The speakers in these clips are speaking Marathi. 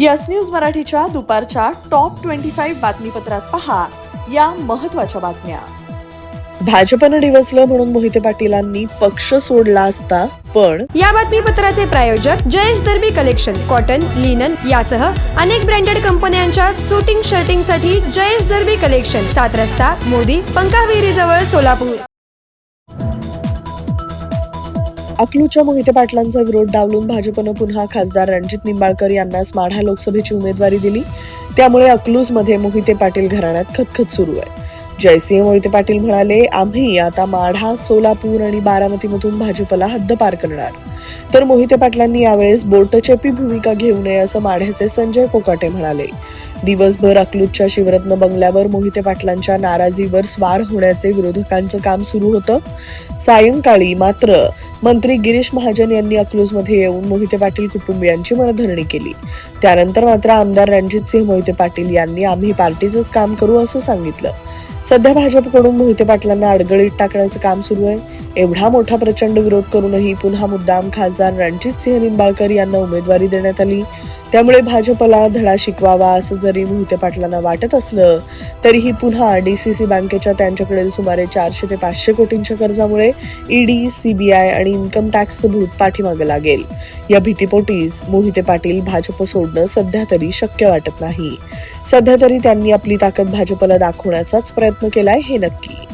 यस न्यूज मराठीच्या दुपारच्या टॉप ट्वेंटी फाईव्ह बातमीपत्रात पहा या महत्त्वाच्या बातम्या. भाजपनं डिवचलं म्हणून मोहिते पाटीलांनी पक्ष सोडला असता पण या बातमीपत्राचे प्रायोजक Jayesh Darbi collection cotton linen यासह अनेक ब्रँडेड कंपन्यांच्या शूटिंग शर्टिंगसाठी जयेश दर्बी कलेक्शन सात रस्ता मोदी पंकाविहिरी जवळ सोलापूर. अकलूच्या मोहिते पाटलांचा विरोध डावलून भाजपनं पुन्हा खासदार रणजित निंबाळकर यांनाच माढा लोकसभेची उमेदवारी दिली. त्यामुळे अकलूजमध्ये मोहिते पाटील घराण्यात खतखत सुरू आहे. जयसिंह मोहिते पाटील म्हणाले आम्ही आता माढा सोलापूर आणि बारामतीमधून भाजपला हद्दपार करणार. तर मोहिते पाटलांनी यावेळेस बोटचेपी भूमिका घेऊ नये असं माढ्याचे संजय कोकाटे म्हणाले. दिवसभर अकलूजच्या शिवरत्न बंगल्यावर मोहिते पाटलांच्या नाराजीवर स्वार होण्याचे विरोधकांचं काम सुरू होतं. सायंकाळी मात्र मंत्री गिरीश महाजन यांनी अकलूजमध्ये येऊन मोहिते पाटील कुटुंबियांची मनधरणी केली. त्यानंतर मात्र आमदार रणजितसिंह मोहिते पाटील यांनी आम्ही पार्टीचंच काम करू असं सांगितलं. सध्या भाजपकडून मोहिते पाटलांना अडगळीत टाकण्याचं काम सुरू आहे. एवढा मोठा प्रचंड विरोध करूनही पुन्हा मुद्दाम खासदार रणजितसिंह निंबाळकर यांना उमेदवारी देण्यात आली. त्यामुळे भाजपला धडा शिकवावा असं जरी मोहिते पाटलांना वाटत असलं तरीही पुन्हा डीसीसी बँकेच्या त्यांच्याकडील सुमारे चारशे ते पाचशे कोटींच्या कर्जामुळे ईडी सीबीआय आणि इन्कम टॅक्सचं भूत पाठीमागे लागेल. या भीतीपोटीच मोहिते पाटील भाजप सोडणं सध्या तरी शक्य वाटत नाही. सध्या तरी त्यांनी आपली ताकद भाजपला दाखवण्याचाच प्रयत्न केलाय हे नक्की.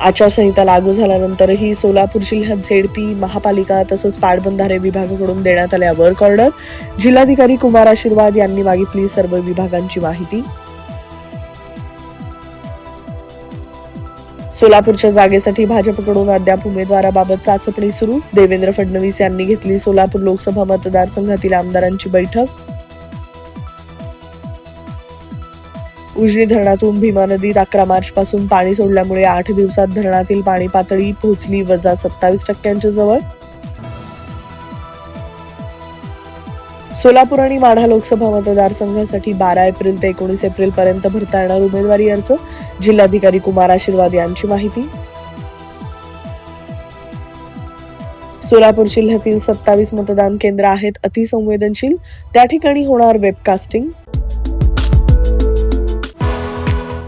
आचारसंहिता लागू झाल्यानंतरही सोलापूर जिल्ह्यात झेडपी महापालिका तसंच पाटबंधारे विभागाकडून देण्यात आल्या वर्क ऑर्डर जिल्हाधिकारी कुमार आशीर्वाद यांनी मागितली सर्व विभागांची माहिती. सोलापूरच्या जागेसाठी भाजपकडून अद्याप उमेदवाराबाबत चाचपणी सुरूच. देवेंद्र फडणवीस यांनी घेतली सोलापूर लोकसभा मतदारसंघातील आमदारांची बैठक. उजनी धरणातून भीमा नदीत अकरा मार्च पासून पाणी सोडल्यामुळे आठ दिवसात धरणातील पाणी पातळी पोहोचली वजा सत्तावीस टक्क्यांच्या जवळ. सोलापूर आणि माढा लोकसभा मतदारसंघासाठी बारा एप्रिल ते एकोणीस एप्रिल पर्यंत भरता येणार उमेदवारी अर्ज. जिल्हाधिकारी कुमार आशीर्वाद यांची माहिती. सोलापूर जिल्ह्यातील सत्तावीस मतदान केंद्र आहेत अतिसंवेदनशील. त्या ठिकाणी होणार वेबकास्टिंग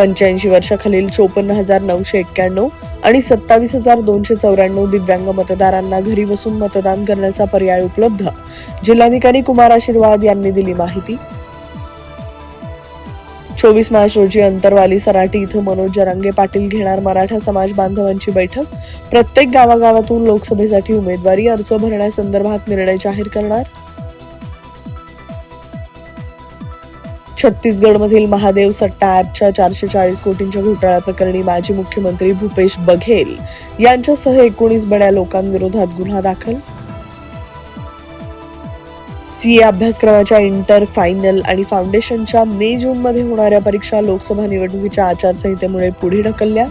पंच्याऐंशी वर्षाखालील चोपन्न हजार नऊशे एक्क्याण्णव आणि सत्तावीस हजार दोनशे चौऱ्याण्णव दिव्यांग मतदारांना घरी बसून मतदान करण्याचा पर्याय उपलब्ध. जिल्हाधिकारी कुमार आशीर्वाद यांनी दिली माहिती. चोवीस मार्च रोजी अंतरवाली सराटी इथं मनोज जरांगे पाटील घेणार मराठा समाज बांधवांची बैठक. प्रत्येक गावागावातून लोकसभेसाठी उमेदवारी अर्ज भरण्यासंदर्भात निर्णय जाहीर करणार. छत्तीसगडमधील महादेव सट्टा ॲपच्या चारशे चाळीस कोटींच्या घोटाळा प्रकरणी माजी मुख्यमंत्री भूपेश बघेल यांच्यासह एकोणीस बड्या लोकांविरोधात गुन्हा दाखल. सीए अभ्यासक्रमाच्या इंटर फायनल आणि फाउंडेशनच्या मे जून मध्ये होणाऱ्या परीक्षा लोकसभा निवडणुकीच्या आचारसंहितेमुळे पुढे ढकलल्या.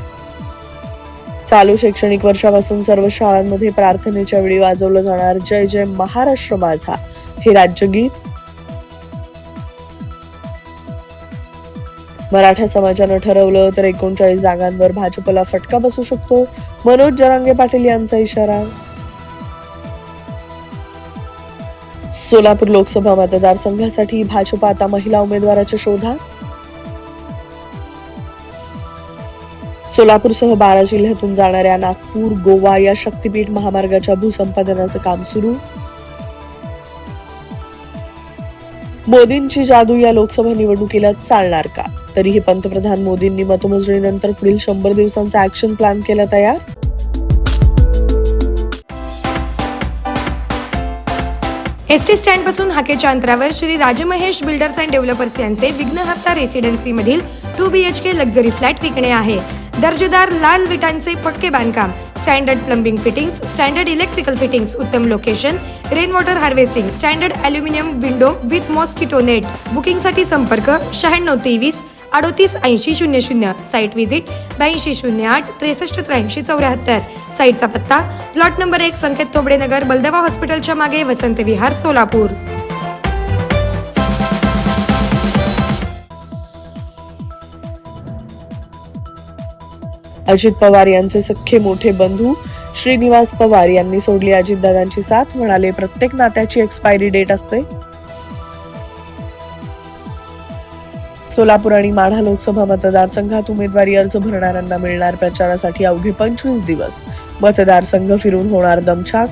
चालू शैक्षणिक वर्षापासून सर्व शाळांमध्ये प्रार्थनेच्या वेळी वाजवलं जाणार जय जय महाराष्ट्र माझा हे राज्यगीत. मराठा समाजानं ठरवलं तर एकोणचाळीस जागांवर भाजपला फटका बसू शकतो. मनोज जरांगे पाटील यांचा इशारा. सोलापूर लोकसभा मतदारसंघासाठी भाजप आता महिला उमेदवाराच्या शोधात. सोलापूरसह बारा जिल्ह्यातून जाणाऱ्या नागपूर गोवा या शक्तीपीठ महामार्गाच्या भूसंपादनाचं काम सुरू. मोदींची जादू या लोकसभा निवडणुकीला चालणार का? तरीही पंतप्रधान मोदींनी मतमोजणीनंतर पुढील शंभर दिवसांचा ऍक्शन प्लॅन केला तयार? एस टी स्टँडपासून हाकेच्या अंतरावर Shri Rajmahesh builders and developers यांचे विघ्नहत्ता रेसिडेन्सी मधील two B H K luxury flat विकणे आहे. दर्जेदार लाल विटांचे पक्के बांधकाम standard plumbing fittings standard electrical fittings उत्तम location rain water harvesting standard aluminium window with mosquito net बुकिंगसाठी संपर्क शहाण्णव तेवीस अडोतीस ऐंशी शून्य शून्य साईट व्हिजिट ब्याऐंशी शून्य आठ त्रेसष्ट त्र्याऐंशी चौऱ्याहत्तर. साईटचा पत्ता प्लॉट नंबर एक संकेत तोबडे नगर बलदवा हॉस्पिटलच्या मागे वसंत विहार सोलापूर. अजित पवार यांचे सख्खे मोठे बंधू श्रीनिवास पवार यांनी सोडली अजितदादांची साथ. म्हणाले प्रत्येक नात्याची एक्सपायरी डेट असते. सोलापूर आणि माढा लोकसभा मतदारसंघात उमेदवारी अर्ज भरणाऱ्यांना मिळणार प्रचारासाठी अवघे पंचवीस दिवस. मतदारसंघ फिरून होणार दमछाक.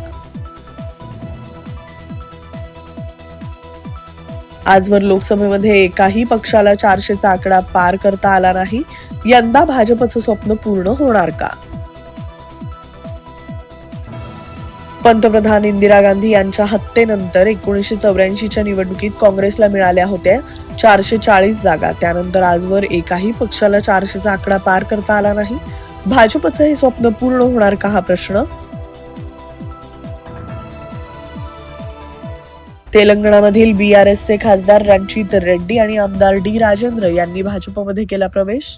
आजवर लोकसभेमध्ये एकाही पक्षाला चारशेचा आकडा पार करता आला नाही. यंदा भाजपचं स्वप्न पूर्ण होणार का? पंतप्रधान इंदिरा गांधी यांच्या हत्येनंतर एकोणीसशे चौऱ्याऐंशीच्या निवडणुकीत काँग्रेसला मिळाल्या होत्या चारशे चाळीस जागा. त्यानंतर आजवर एकाही पक्षाला चारशेचा आकडा पार करता आला नाही. भाजपचं हे स्वप्न पूर्ण होणार का हा प्रश्न? तेलंगणामधील बी आर एसचे खासदार रणजित रेड्डी आणि आमदार डी राजेंद्र यांनी भाजपमध्ये केला प्रवेश.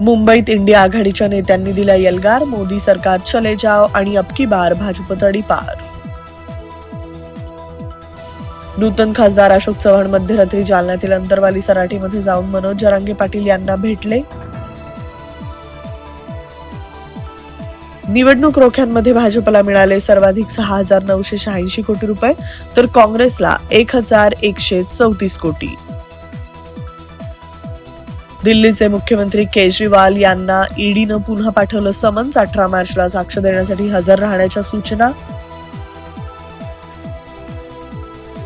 मुंबईत इंडिया आघाडीच्या नेत्यांनी दिला यलगार मोदी सरकार चले जाव आणि अबकी बार भाजप तडी पार. नूतन खासदार अशोक चव्हाण मध्यरात्री जालन्यातील अंतरवाली सराटीमध्ये जाऊन मनोज जरांगे पाटील यांना भेटले. निवडणूक रोख्यांमध्ये भाजपला मिळाले सर्वाधिक सहा हजार नऊशे शहाऐंशी कोटी रुपये तर काँग्रेसला एक हजार एकशे चौतीस कोटी. दिल्लीचे मुख्यमंत्री केजरीवाल यांना ईडीनं पुन्हा पाठवलं समन्स. अठरा मार्चला साक्ष देण्यासाठी हजर राहण्याच्या सूचना.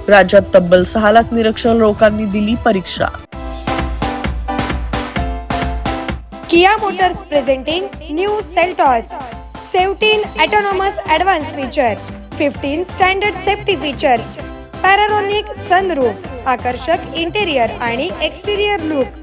राज्यात तब्बल सहा लाख निरक्षर लोकांनी दिली परीक्षा. Kia Motors presenting new Seltos. Seventeen autonomous advance feature. Fifteen standard safety features. Panoramic sunroof. आकर्षक इंटेरियर आणि एक्सटेरियर लुक